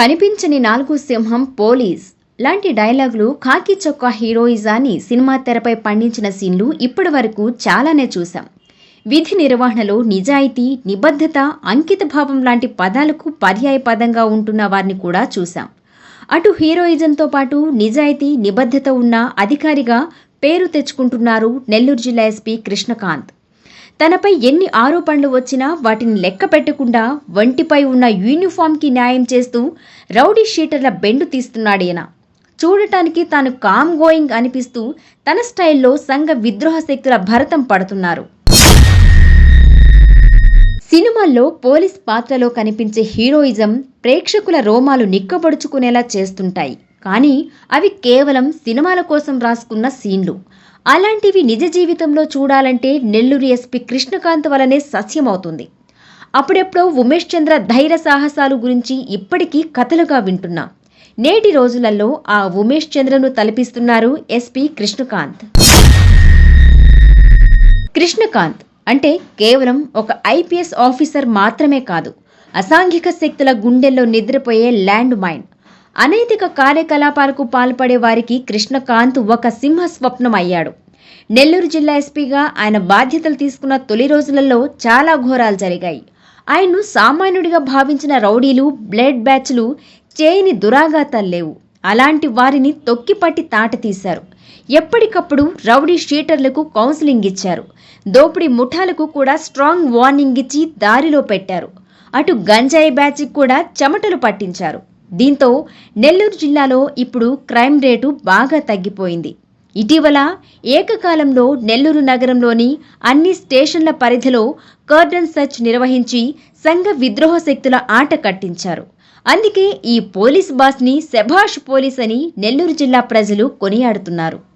కనిపించని నాలుగు సింహం పోలీస్. లాంటి డైలాగులు ఖాకీ చొక్క హీరోయిజాన్ని సినిమా తెరపై పండించిన సీన్లు ఇప్పటి వరకు చాలానే చూశాం. విధి నిర్వహణలో నిజాయితీ నిబద్ధత అంకితభావం లాంటి పదాలకు పర్యాయ పదంగా ఉంటున్న వారిని కూడా చూశాం. అటు హీరోయిజంతో పాటు నిజాయితీ నిబద్ధత ఉన్న అధికారిగా పేరు తెచ్చుకుంటున్నారు నెల్లూరు జిల్లా ఎస్పీ కృష్ణకాంత్. తనపై ఎన్ని ఆరోపణలు వచ్చినా వాటిని లెక్క పెట్టకుండా వంటిపై ఉన్న యూనిఫామ్కి న్యాయం చేస్తూ రౌడీ షీటర్ల బెండు తీస్తున్నాడేనా. చూడటానికి తాను కామ్ గోయింగ్ అనిపిస్తూ తన స్టైల్లో సంఘ విద్రోహ శక్తుల భరతం పడుతున్నారు. సినిమాల్లో పోలీస్ పాత్రలో కనిపించే హీరోయిజం ప్రేక్షకుల రోమాలు నిక్కబడుచుకునేలా చేస్తుంటాయి. కానీ అవి కేవలం సినిమాల కోసం రాసుకున్న సీన్లు. అలాంటివి నిజ జీవితంలో చూడాలంటే నెల్లూరు ఎస్పీ కృష్ణకాంత్ వలనే సస్యమవుతుంది. అప్పుడెప్పుడో ఉమేష్ చంద్ర ధైర్య సాహసాలు గురించి ఇప్పటికీ కథలుగా వింటున్నాం. నేటి రోజులలో ఆ ఉమేష్ చంద్రను తలపిస్తున్నారు ఎస్పీ కృష్ణకాంత్. కృష్ణకాంత్ అంటే కేవలం ఒక ఐపీఎస్ ఆఫీసర్ మాత్రమే కాదు అసాంఘిక శక్తుల గుండెల్లో నిద్రపోయే ల్యాండ్ మైన్ అనైతిక కార్యకలాపాలకు పాల్పడే వారికి కృష్ణకాంత్ ఒక సింహ స్వప్నం అయ్యాడు నెల్లూరు జిల్లా ఎస్పీగా ఆయన బాధ్యతలు తీసుకున్న తొలి రోజులలో చాలా ఘోరాలు జరిగాయి. ఆయన్ను సామాన్యుడిగా భావించిన రౌడీలు బ్లడ్ బ్యాచ్లు చేయని దురాఘాతాలు లేవు. అలాంటి వారిని తొక్కిపట్టి తాట తీశారు. ఎప్పటికప్పుడు రౌడీ షీటర్లకు కౌన్సిలింగ్ ఇచ్చారు. దోపిడీ ముఠాలకు కూడా స్ట్రాంగ్ వార్నింగ్ ఇచ్చి దారిలో పెట్టారు. అటు గంజాయి బ్యాచ్కి కూడా చెమటలు పట్టించారు. దీంతో నెల్లూరు జిల్లాలో ఇప్పుడు క్రైమ్ రేటు బాగా తగ్గిపోయింది. ఇటీవల ఏకకాలంలో నెల్లూరు నగరంలోని అన్ని స్టేషన్ల పరిధిలో కర్డన్ సర్చ్ నిర్వహించి సంఘ విద్రోహ శక్తుల ఆట కట్టించారు. అందుకే ఈ పోలీస్ బాస్ని శభాష్ పోలీస్ అని నెల్లూరు జిల్లా ప్రజలు కొనియాడుతున్నారు.